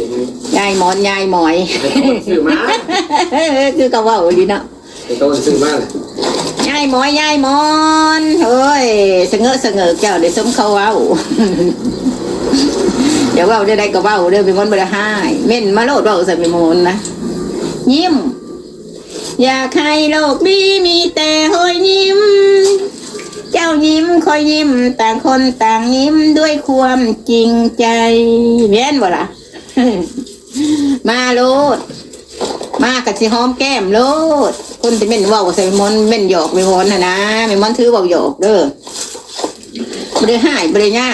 สินยายหมอนยายหมอยไอ้โต้นซื้อมาคือก็เว่าดีเนาะไอ้โต้นซื้อมาเลยยายหมอยยายหมอนเฮ้ยเสงอเสงอเจ้าเดี๋ยวสมเขาเว้าเดี๋ยวเว้าได้ได้ก็เว้าเด้อไปมอนบ่ได้ให้เม่นมาโลดเว้าใส่ไปมอนนะยิ้ม อยากให้โลกนี้มีแต่หอยยิ้ม เจ้ายิ้มคอยยิ้ม ต่างคนต่างยิ้มด้วยความจริงใจเวียนบ่ล่ะ มาโลด มากับสิหอมแก้มโลด คนที่เม่นว่าใส่มอนเม่นหยอกไม่มอนนะนะไม่มอนถือเบาหยอกเด้อบริหายบริยา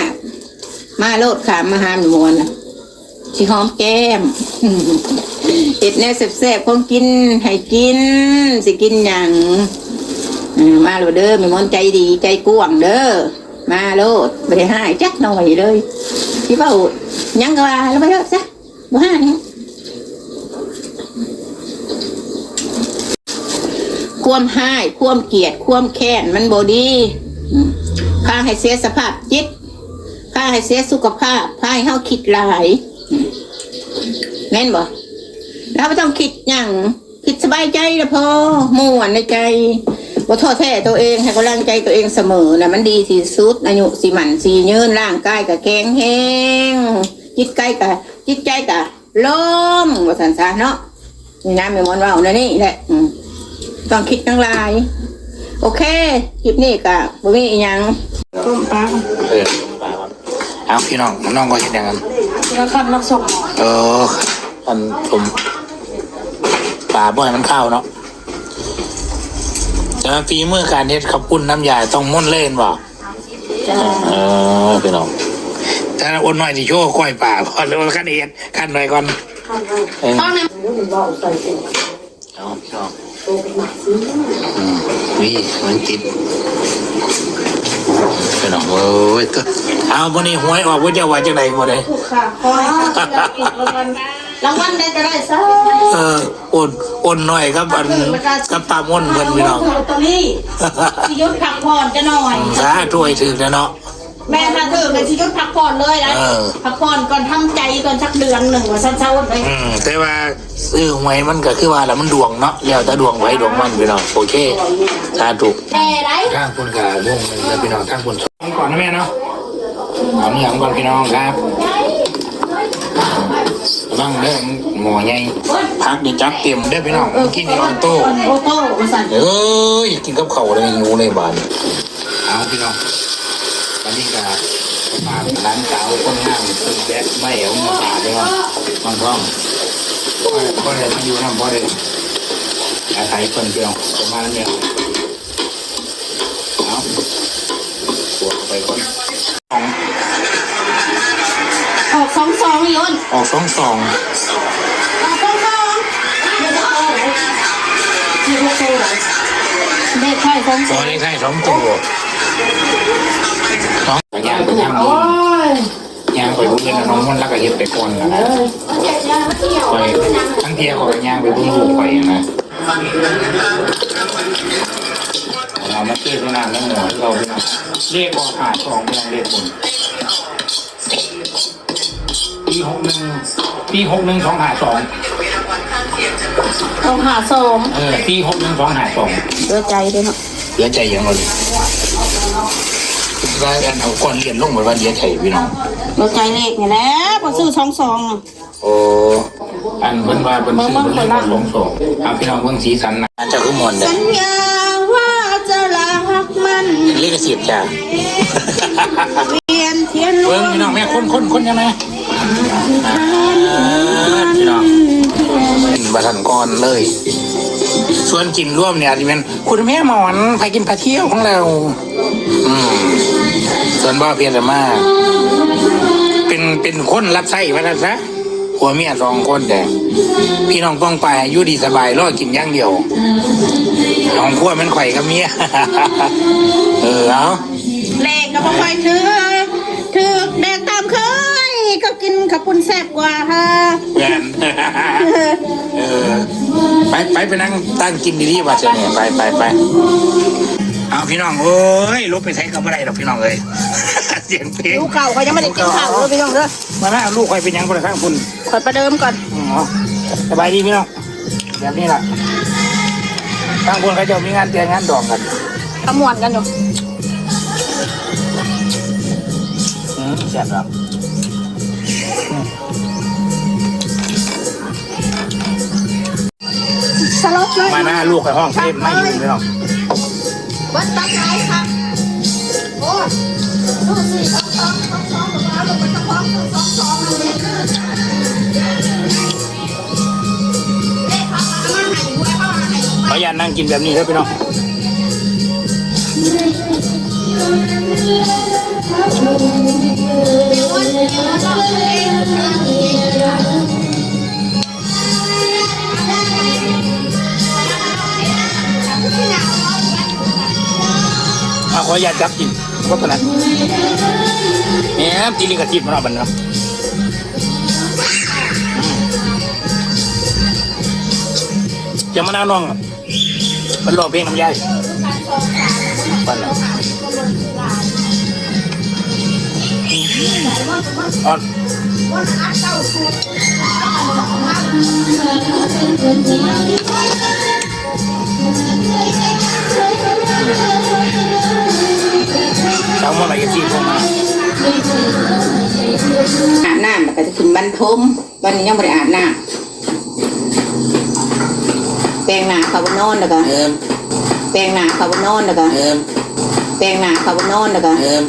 มาโลดขามาหามมอนสิหอมแก้มเห็ดแน่แซ่บๆของกินให้กิน สิกินหยังมาโลดเด้อไม่มอนใจดี ใจกว้างเด้อมาโลดบริหายจักหน่อยเลยที่เบา ยังก็ว่าแล้วไปเถอะซะบ่ห้าหยังควมห้ายควมเกลียดควมแค้นมันบดีพาให้เสียสภาพจิตพาให้เสียสุขภาพพาให้เฮาคิดหลายแม่นบ่เราไม่ต้องคิดอย่างคิดสบายใจละพอม่วนในใจบ่ท้อแท้ตัวเองให้กำลังใจตัวเองเสมอนะมันดีที่สุดอายุสิหมันสียืนร่างกายกับแข็งแรง จิตใจกับจิตใจกับล้มว่าสันซะเนาะนี่นะแม่มอนเว่านะนี่แหละอืมต้องคิดทั้งหลาย โอเคคลิปนี้ก็บ่มีอีหยังต้มปลาเออปลาครับเอาพี่น้องน้องก็เห็นอย่างนั้นแล้วคันรักส่งเอออันผมปลาบ่อยมันเข้าเนาะแต่ว่าฝีมือการเฮ็ดขับปุ้นน้ำยาต้องม่วนเล่นบ่เออพี่น้อง แต่อ้นหน่อยที่โชว์ก้อยป่าพอแล้วขั้นเอ็ดขั้นหน่อยก่อนเออเอาพี่น้องอืมนี่มันติดพี่น้องเอ้ยตัวเอาวันนี้หวยออกว่าจะว่าจังไหนบ่ได้ค่ะขอให้รางวัลรางวัลได้ก็ได้ซะเอออ่อนอ่อนหน่อยครับอันกับปลาม่อนเพิ่นพี่น้องลอตเตอรี่สิยุดพักผ่อนจะหน่อยสาถ้วยถึงแล้วเนาะ แม่ถ้าถือเป็นสิยุดพักผ่อนเลยนะเออ พักผ่อนก่อนทำใจก่อนสักเดือนหนึ่งว่าเช้าๆไปอืมแต่ว่าซื้อหวยมันก็คือว่าแล้วมันดวงเนาะแล้วแต่ดวงไว้ดวงมันพี่น้องโอเคสาธุแต่ไรทางคุณกาม่วงหนึ่งแล้วพี่น้องทางคุณสองก่อนนะแม่เนาะเอาเนี่ยก่อนพี่น้องครับระวังเด้อหมอใหญ่พักดิจักเต็มเด้อพี่น้องกินนี่ออนโต้โอโต้มาสั่นเอ้ยกินกับเขาวเลยงูเลยบานเอาพี่น้อง วันนี้ก็มาร้านเก่าคนงามตึกแบะไม่เอามาฝากด้วยว่าบางท้องก็เลยมาอยู่น้ำพอเลยอาศัยคนพี่น้องประมาณนี้เอาปวดไปคนสองออกสองสองยนออกสองสองออกสองสองเด็กไข่สองสตัอวงนี้ใช่สองตัว สองย่างไปย่างบนย่างไปบนเงินน้องมันแล้วก็เห็ดไปก่อนนะไปทั้งเทียของย่างไปบนลูกไปนะเรามาเทียบนานแล้วหมอเราเรียกออกหาสองเมืองเรียกคนปีหกหนึ่งปีหกหนึ่งสองหาสองต้องหาสองเออปีหกหนึ่งสองหาสองเดือใจด้วยเนาะเสียใจยังเลย ได้กันเอาก้อนเรียนลงเหมือนว่าเสียใจพี่น้องเดือใจเลขนี่แหละพอซื้อสองสองอะโอ้อันเพิ่นว่าเพิ่นซื้อเพิ่นเล่นมาสองสองเอาพี่น้องเบิ่งสีสันนะอันเจะคือมวนเด้อสัญญาว่าจะรักมันเรียกเสียบจ้าเปลี่ยนเทียนเบิ่งพี่น้องแม่คนคนคนยังไงอ่าพี่น้องบาทันก่อนเลย ส่วนกินร่วมเนี่ยอาจจะเป็นคุณแม่หมอนไปกินปลาเที่ยวของเรา อืมส่วนบ้าเพียรมาเป็นเป็นคนรับใช้ว่าซะผัวเมียสองคนแต่พี่น้องป้องไปอายุดีสบายรอดกินอย่างเดียวของขั้วมันไข่กับเมียเออเอาเลขก็บ่ค่อยถือถือแดกตามเคยก็กินขับปุ้นแซ่บกว่าฮะเพื่อนเออไปไปไปนั่งตั้งกินดีๆว่าจะเนี่ยไปไปไป เอาพี่น้องเอ้ยลบไปใช้กับอะไรหรอกพี่น้องเอ้ย เสียงเพลงลูกเก่าเขายังไม่ได้กินข้าวเลยพี่น้องเด้อมาหน้าลูกใครเป็นหยังคนละข้างคุณขอประเดิมก่อนอ๋อสบายดีพี่น้องแบบนี้ล่ะทางคนเขาจะมีงานแต่งงานดองกันขมวนกันอยู่อืมแซ่บครับสลบเลยมาหน้าลูกไปห้องเทพไม่อยู่พี่น้อง วัดตั้งใจครับโอ้ยดูสิสองสองสองสองแล้วลงมาสองสองสองสองเลยเอ๊ะเขาเอามาให้ด้วยเขาเอามาให้ด้วยขออย่าตนั่งกินแบบนี้เถอะพี่น้ องเอาขออย่าตจับกินก็ขนาดแหมกินลิงกับจิบมันเอาบันนะจะมาน้าน้องมันรองเพลงน้ำยายบันเนาะอ่อนสาวมาไหนกันจีพวกมาอาบน้ำแล้วก็จะขึ้นบันทมวันนี้ยังไม่ได้อาบน้ำแปรงหน้าเขาบนนอนแล้วก็เอิมแปรงหน้าเขาบนนอนแล้วก็เอิมแปรงหน้าเขาบนนอนแล้วก็เอิม